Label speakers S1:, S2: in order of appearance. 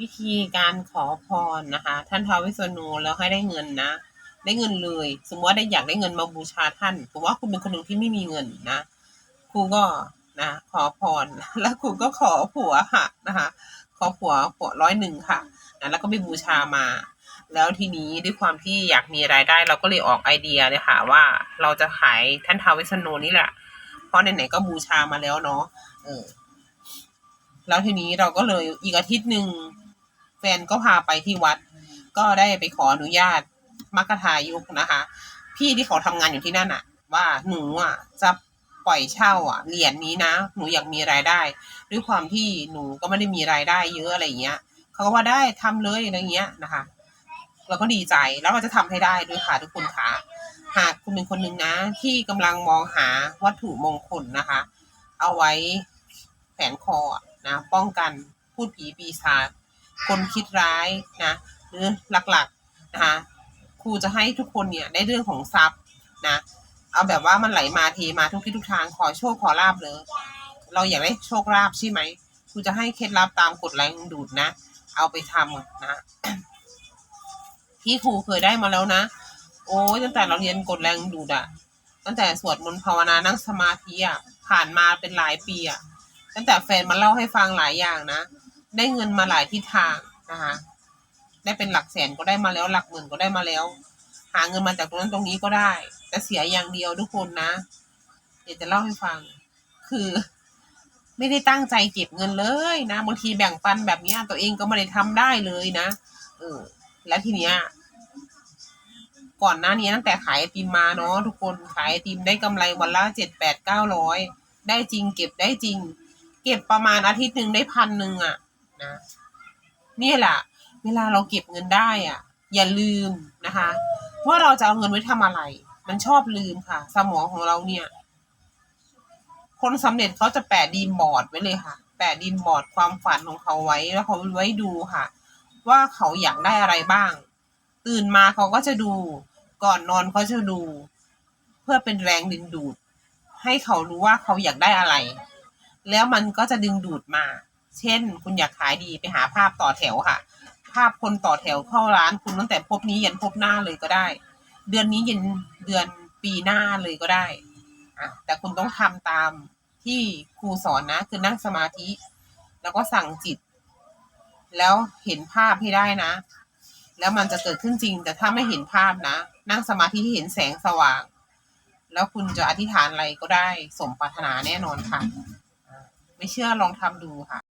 S1: วิธีการขอพรนะคะ ท่านท้าววิษณุแล้วให้ได้เงินนะ ได้เงินเลย สมมติว่าได้อยากได้เงินมาบูชาท่านผมว่าคุณเป็นคนหนึ่งที่ไม่มีเงินนะครูก็นะขอพรแล้วครูก็ขอผัวค่ะนะคะ ขอผัวผัวร้อยหนึ่งค่ะนะแล้วก็ไปบูชามา แล้วทีนี้ด้วยความที่อยากมีรายได้ เราก็เลยออกไอเดียเลยค่ะว่าเราจะขายท่านท้าววิษณุนี่แหละ เพราะไหนๆก็บูชามาแล้วเนาะเออแล้วทีนี้เราก็เลยอีกอาทิตย์หนึ่ง นก็พาไปที่วัด ก็ได้ไปขออนุญาตมัคคทายุกนะคะ พี่ที่เขาทำงานอยู่ที่นั่นอะว่าหนูอะจะปล่อยเช่าอะเหรียญนี้นะ หนูอยากมีรายได้ ด้วยความที่หนูก็ไม่ได้มีรายได้เยอะอะไรเงี้ยเขาก็ว่าได้ทำเลยอะไรเงี้ยนะคะ เราก็ดีใจแล้วเราจะทำให้ได้ด้วยค่ะทุกคนค่ะหากคุณเป็นคนหนึ่งนะ ที่กำลังมองหาวัตถุมงคลนะคะ เอาไว้แขวนคออะนะป้องกันพูดผีปีศาจ คนคิดร้ายนะหรือหลักๆนะคะครูจะให้ทุกคนเนี่ยได้เรื่องของทรัพย์นะเอาแบบว่ามันไหลมาเทมาทุกที่ทุกทางขอโชคขอลาบเลย เราอยากได้โชคลาภใช่ไหมครูจะให้เคล็ดลับตามกฎแรงดูดนะ เอาไปทำนะที่ครูเคยได้มาแล้วนะ โอ้ยตั้งแต่เราเรียนกฎแรงดึงดูดอะตั้งแต่สวดมนต์ภาวนานั่งสมาธิอะผ่านมาเป็นหลายปีอะตั้งแต่แฟนมาเล่าให้ฟังหลายอย่างนะ ได้เงินมาหลายทิศทางนะคะได้เป็นหลักแสนก็ได้มาแล้ว หลักหมื่นก็ได้มาแล้ว หาเงินมาจากตรงนั้นตรงนี้ก็ได้ แต่เสียอย่างเดียวทุกคนนะ เดี๋ยวจะเล่าให้ฟัง คือ ไม่ได้ตั้งใจเก็บเงินเลยนะบางทีแบ่งปันแบบนี้ตัวเองก็ไม่ได้ทำได้เลยนะเออ แล้วทีเนี้ยก่อนหน้านี้ตั้งแต่ขายไอติมมาเนาะทุกคนขายไอติมได้กำไรวันละเจ็ดแปดเก้าร้อยได้จริง เก็บได้จริง เก็บประมาณอาทิตย์หนึ่งได้พันหนึ่งอะ นะนี่แหละเวลาเราเก็บเงินได้อะ อย่าลืมนะคะ ว่าเราจะเอาเงินไว้ทำอะไร มันชอบลืมค่ะ สมองของเราเนี่ย คนสำเร็จเขาจะแปะดีมบอร์ดไว้เลยค่ะ แปะดีมบอร์ดความฝันของเขาไว้แล้วเขาไว้ดูค่ะ ว่าเขาอยากได้อะไรบ้าง ตื่นมาเขาก็จะดูก่อนนอนเขาจะดู เพื่อเป็นแรงดึงดูด ให้เขารู้ว่าเขาอยากได้อะไร แล้วมันก็จะดึงดูดมา เช่น คุณอยากขายดีไปหาภาพต่อแถวค่ะ ภาพคนต่อแถวเข้าร้านคุณตั้งแต่พบนี้ยันพบหน้าเลยก็ได้ เดือนนี้ยันเดือนปีหน้าเลยก็ได้อะแต่คุณต้องทำตามที่ครูสอนนะ คือนั่งสมาธิ แล้วก็สั่งจิต แล้วเห็นภาพให้ได้นะ แล้วมันจะเกิดขึ้นจริง แต่ถ้าไม่เห็นภาพนะ นั่งสมาธิที่เห็นแสงสว่าง แล้วคุณจะอธิษฐานอะไรก็ได้ สมปรารถนาแน่นอนค่ะ ไม่เชื่อลองทำดูค่ะ